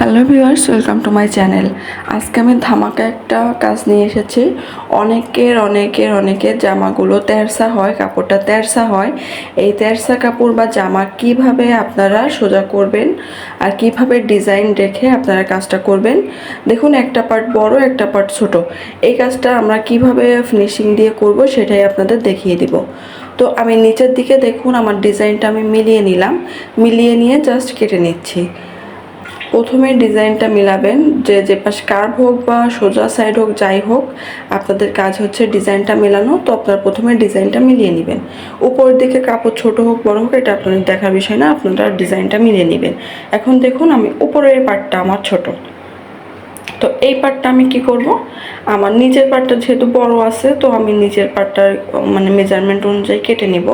Hello viewers welcome to my channel আজকে আমি ধামাকা একটা কাজ নিয়ে এসেছি। অনেকের অনেকের অনেকের জামাগুলো তেরসা হয়, কাপড়টা তেরসা হয়। এই তেরসা কাপড় বা জামা কীভাবে আপনারা সোজা করবেন আর কীভাবে ডিজাইন রেখে আপনারা কাজটা করবেন? দেখুন, একটা পার্ট বড়, একটা পার্ট ছোট। এই কাজটা আমরা কীভাবে ফিনিশিং দিয়ে করব সেটাই আপনাদের দেখিয়ে দিব। তো আমি নিচের দিকে দেখুন, আমার ডিজাইনটা আমি মিলিয়ে নিলাম। মিলিয়ে নিয়ে জাস্ট কেটে নিচ্ছি। প্রথমে ডিজাইনটা মিলাবেন, যে যে পাশ কার্ভ হোক বা সোজা সাইড হোক যাই হোক, আপনাদের কাজ হচ্ছে ডিজাইনটা মেলানো। তো আপনারা প্রথমে ডিজাইনটা মিলিয়ে নেবেন। উপরের দিকে কাপড় ছোট হোক, বড় হোক, এটা আপনাদের দেখার বিষয় না, আপনারা ডিজাইনটা মিলিয়ে নেবেন। এখন দেখুন আমি উপরের পার্টটা আমার ছোট। তো এই পার্টটা আমি কি করব? আমার নিচের পার্টটা যেহেতু বড় আছে, তো আমি নিচের পার্টটার মানে মেজারমেন্ট অনুযায়ী কেটে নিব।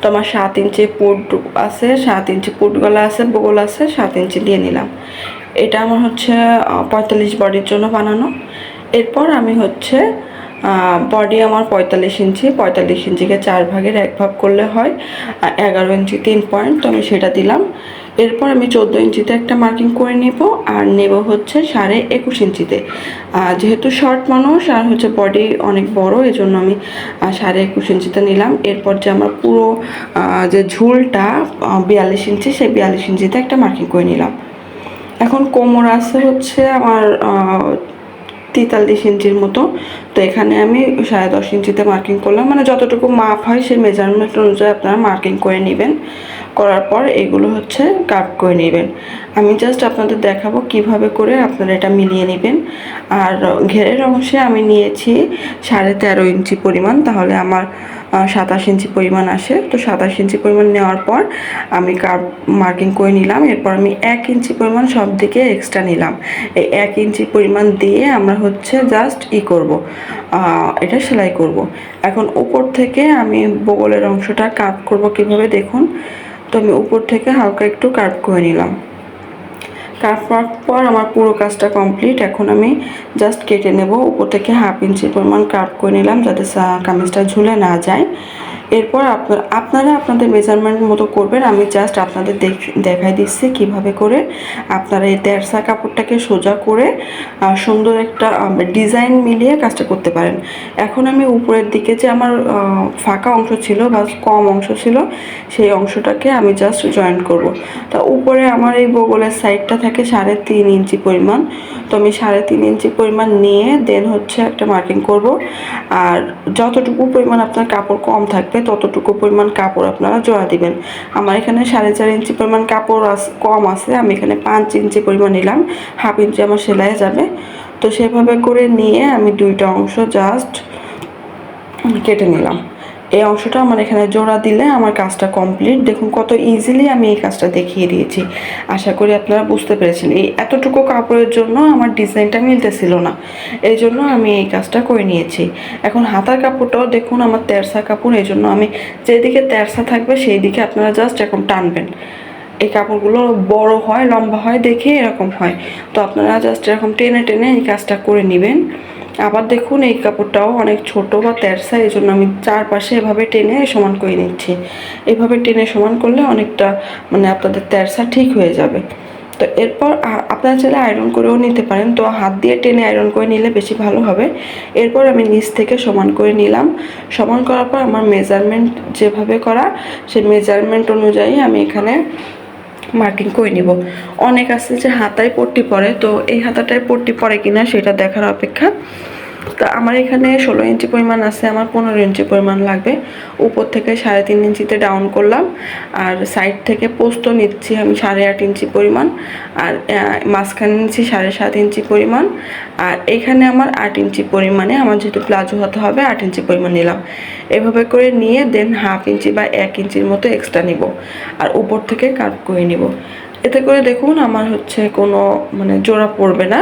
তো আমার সাত ইঞ্চি পুট আছে, সাত ইঞ্চি পুট গলা আছে, বগল আছে, সাত ইঞ্চি দিয়ে নিলাম। এটা আমার হচ্ছে পঁয়তাল্লিশ বডির জন্য বানানো। এরপর আমি হচ্ছে বডি আমার পঁয়তাল্লিশ ইঞ্চি, পঁয়তাল্লিশ ইঞ্চিকে চার ভাগের এক ভাগ করলে হয় এগারো ইঞ্চি তিন পয়েন্ট তো আমি সেটা দিলাম। এরপর আমি চোদ্দ ইঞ্চিতে একটা মার্কিং করে নেব, আর নেব হচ্ছে সাড়ে একুশ ইঞ্চিতে। যেহেতু শর্ট মানুষ, আর হচ্ছে বডি অনেক বড়, এজন্য আমি সাড়ে একুশ ইঞ্চিতে নিলাম। এরপর যে আমার পুরো যে ঝুলটা বিয়াল্লিশ ইঞ্চি, সেই বিয়াল্লিশ ইঞ্চিতে একটা মার্কিং করে নিলাম। এখন কোমর আছে হচ্ছে আমার তেতাল্লিশ ইঞ্চির মতো। তো এখানে আমি সাড়ে দশ ইঞ্চিতে মার্কিং করলাম। মানে যতটুকু মাপ হয়, সেই মেজারমেন্ট অনুযায়ী আপনারা মার্কিং করে নেবেন। করার পর এগুলো হচ্ছে কাট করে নেবেন। আমি জাস্ট আপনাদের দেখাবো কীভাবে করে আপনারা এটা মিলিয়ে নেবেন। আর ঘেরের অংশে আমি নিয়েছি সাড়ে তেরো ইঞ্চি পরিমাণ, তাহলে আমার সাতাশ ইঞ্চি পরিমাণ আসে। তো সাতাশ ইঞ্চি পরিমাণ নেওয়ার পর আমি কার মার্কিং করে নিলাম। এরপর আমি এক ইঞ্চি পরিমাণ সব দিকে এক্সট্রা নিলাম। এই এক ইঞ্চি পরিমাণ দিয়ে আমরা হচ্ছে জাস্ট ই করব। এটা সেলাই করব। এখন উপর থেকে আমি বগলের অংশটা কাট করব কীভাবে দেখুন। তো আমি উপর থেকে হালকা একটু কার্ভ করে নিলাম। কার্ভ করার পর আমার পুরো কাজটা কমপ্লিট এখন আমি জাস্ট কেটে নেব। উপর থেকে হাফ ইঞ্চি পরিমাণ কার্ভ করে নিলাম যাতে কামিজটা ঝুলে না যায়। এরপর আপনার, আপনারা আপনাদের মেজারমেন্ট মতো করবেন। আমি জাস্ট আপনাদের দেখাই দিচ্ছি কীভাবে করে আপনারা এই তেরসা কাপড়টাকে সোজা করে সুন্দর একটা ডিজাইন মিলিয়ে কাজটা করতে পারেন। এখন আমি উপরের দিকে যে আমার ফাঁকা অংশ ছিল বা কম অংশ ছিল, সেই অংশটাকে আমি জাস্ট জয়েন্ট করব। তা উপরে আমার এই বগলের সাইডটা থাকে সাড়ে তিন ইঞ্চি পরিমাণ। তো আমি সাড়ে তিন ইঞ্চি পরিমাণ নিয়ে দেন হচ্ছে একটা মার্কিং করব। আর যতটুকু পরিমাণ আপনার কাপড় কম থাকবে ততটুকু পরিমাণ কাপড় আপনারা জোড়া দিবেন। আমার এখানে সাড়ে চার ইঞ্চি পরিমাণ কাপড় কম আছে, আমি এখানে পাঁচ ইঞ্চি পরিমাণ নিলাম, হাফ ইঞ্চি আমার সেলাই যাবে। তো সেভাবে করে নিয়ে আমি দুইটা অংশ জাস্ট কেটে নিলাম। এই অংশটা আমার এখানে জোড়া দিলে আমার কাজটা কমপ্লিট। দেখুন কত ইজিলি আমি এই কাজটা দেখিয়ে দিয়েছি। আশা করি আপনারা বুঝতে পেরেছেন। এই এতটুকু কাপড়ের জন্য আমার ডিজাইনটা মিলতেছিল না। এই জন্য আমি এই কাজটা করে নিয়েছি। এখন হাতার কাপড়টাও দেখুন আমার তেরসা কাপড়, এই জন্য আমি যেদিকে তেরসা থাকবে সেই দিকে আপনারা জাস্ট এখন টানবেন। এই কাপড়গুলো বড় হয়, লম্বা হয়, দেখে এরকম হয়। তো আপনারা জাস্ট এরকম টেনে টেনে এই কাজটা করে নেবেন। আবার দেখুন, এই কাপড়টাও অনেক ছোট বা তেরসা এই জন্য আমি চারপাশে এভাবে টেনে সমান করে নিচ্ছি। এভাবে টেনে সমান করলে অনেকটা মানে আপনাদের তেরসা ঠিক হয়ে যাবে। তো এরপর আপনারা চাইলে আয়রন করেও নিতে পারেন। তো হাত দিয়ে টেনে আয়রন করে নিলে বেশি ভালো হবে। এরপর আমি নিচ থেকে সমান করে নিলাম। সমান করার পর আমার মেজারমেন্ট যেভাবে করা, সেই মেজারমেন্ট অনুযায়ী আমি এখানে মার্কিং করে নিব। অনেক আছে যে হাতায় পট্টি পরে, তো এই হাতাটায় পট্টি পরে কিনা সেটা দেখার অপেক্ষা। তো আমার এখানে ষোলো ইঞ্চি পরিমাণ আছে, আমার পনেরো ইঞ্চি পরিমাণ লাগবে। উপর থেকে সাড়ে তিন ইঞ্চিতে ডাউন করলাম, আর সাইড থেকে পোস্ত নিচ্ছি আমি সাড়ে আট ইঞ্চি পরিমাণ, আর মাঝখানে নিচ্ছি সাড়ে সাত ইঞ্চি পরিমাণ, আর এখানে আমার আট ইঞ্চি পরিমাণে আমার যেহেতু প্লাজো হতে হবে, আট ইঞ্চি পরিমাণ নিলাম। এভাবে করে নিয়ে দেন হাফ ইঞ্চি বা এক ইঞ্চির মতো এক্সট্রা নিব, আর উপর থেকে কাট করে নিব। এতে করে দেখুন আমার হচ্ছে কোনো মানে জোড়া পড়বে না।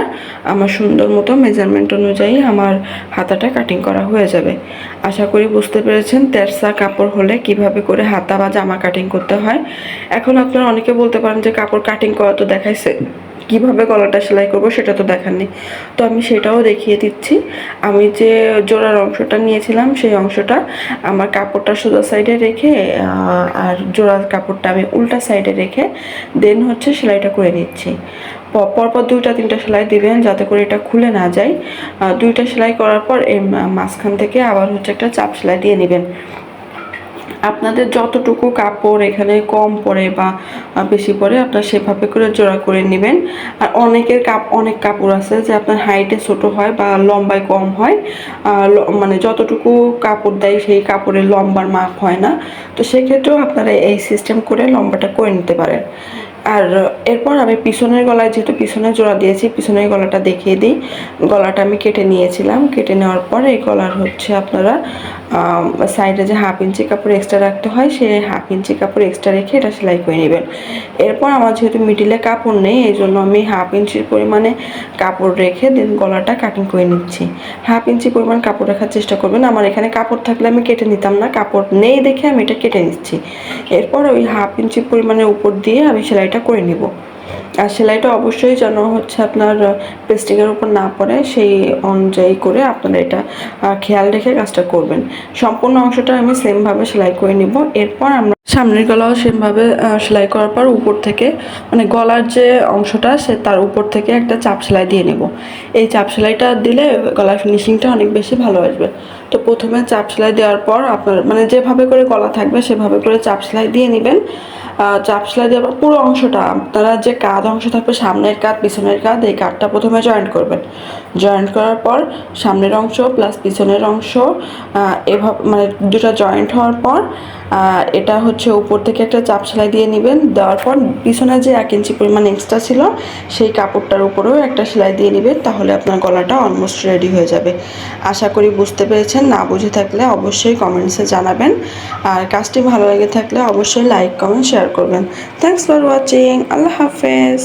আমার সুন্দর মতো মেজারমেন্ট অনুযায়ী আমার হাতাটা কাটিং করা হয়ে যাবে। আশা করি বুঝতে পেরেছেন তেরসা কাপড় হলে কীভাবে করে হাতা বা জামা কাটিং করতে হয়। এখন আপনারা অনেকে বলতে পারেন যে কাপড় কাটিং করা তো দেখাইছে। কীভাবে গলাটা সেলাই করব সেটা তো দেখাননি তো আমি সেটাও দেখিয়ে দিচ্ছি। আমি যে জোড়ার অংশটা নিয়েছিলাম, সেই অংশটা আমার কাপড়টা সোজা সাইডে রেখে আর জোড়ার কাপড়টা আমি উল্টা সাইডে রেখে, দেন হচ্ছে সেলাইটা করে নিচ্ছি। পরপর দুইটা, তিনটা সেলাই দিবেন যাতে করে এটা খুলে না যায়। দুইটা সেলাই করার পর মাঝখান থেকে আবার হচ্ছে একটা চাপ সেলাই দিয়ে নেবেন। আপনাদের যতটুকু কাপড় এখানে কম পরে বা বেশি পরে আপনার সেভাবে করে জোড়া করে নেবেন। আর অনেকের কাপ, অনেক কাপড় আছে যে আপনার হাইটে ছোট হয় বা লম্বায় কম হয়। মানে যতটুকু কাপড় দেয় সেই কাপড়ের লম্বার মাপ হয় না। তো সেক্ষেত্রেও আপনারা এই সিস্টেম করে লম্বাটা করে নিতে পারেন। আর এরপর আমি পিছনের গলায়, যেহেতু পিছনে জোড়া দিয়েছি, পিছনের গলাটা দেখিয়ে দিই। গলাটা আমি কেটে নিয়েছিলাম। কেটে নেওয়ার পর এই গলার হচ্ছে আপনারা সাইডে যে হাফ ইঞ্চি কাপড় এক্সট্রা রাখতে হয় সেই হাফ ইঞ্চি কাপড় এক্সট্রা রেখে এটা সেলাই করে নেবেন। এরপর আমার যেহেতু মিডিলে কাপড় নেই, এই জন্য আমি হাফ ইঞ্চির পরিমাণে কাপড় রেখে দেন, গলাটা কাটিং করে নিচ্ছি। হাফ ইঞ্চি পরিমাণ কাপড় রাখার চেষ্টা করবেন। আমার এখানে কাপড় থাকলে আমি কেটে নিতাম না, কাপড় নেই দেখে আমি এটা কেটে নিচ্ছি। এরপর ওই হাফ ইঞ্চি পরিমাণের উপর দিয়ে আমি সেলাইটা করে নিব। আর সেলাইটা অবশ্যই যেন হচ্ছে আপনার পেস্টিংয়ের উপর না পড়ে, সেই অনুযায়ী করে আপনারা এটা খেয়াল রেখে কাজটা করবেন। সম্পূর্ণ অংশটা আমি সেমভাবে সেলাই করে নিব। এরপর আমরা সামনের গলাও সেমভাবে সেলাই করার পর উপর থেকে মানে গলার যে অংশটা, সে তার উপর থেকে একটা চাপ সেলাই দিয়ে নেব। এই চাপ সেলাইটা দিলে গলার ফিনিশিংটা অনেক বেশি ভালো আসবে। তো প্রথমে চাপ সেলাই দেওয়ার পর আপনার মানে যেভাবে করে গলা থাকবে, সেভাবে করে চাপ সেলাই দিয়ে নেবেন। চাপ সেলাই দেওয়ার পর পুরো অংশটা আপনারা যে কাঁধ অংশ থাকবে সামনের কাঁধ, পিছনের কাঁধ, এই কাঁধটা প্রথমে জয়েন্ট করবেন। জয়েন্ট করার পর সামনের অংশ প্লাস পিছনের অংশ এভাবে মানে দুটো জয়েন্ট হওয়ার পর এটা হচ্ছে উপর থেকে একটা চাপ সেলাই দিয়ে নেবেন। দেওয়ার পর পিছনে যে এক ইঞ্চি পরিমাণ এক্সট্রা ছিল, সেই কাপড়টার উপরেও একটা সেলাই দিয়ে নেবেন, তাহলে আপনার গলাটা অলমোস্ট রেডি হয়ে যাবে। আশা করি বুঝতে পেরেছেন। না বুঝে থাকলে অবশ্যই কমেন্টসে জানাবেন। আর কাজটি ভালো লেগে থাকলে অবশ্যই লাইক কমেন্ট শেয়ার করবেন। থ্যাংকস ফর ওয়াচিং আল্লাহ হাফেজ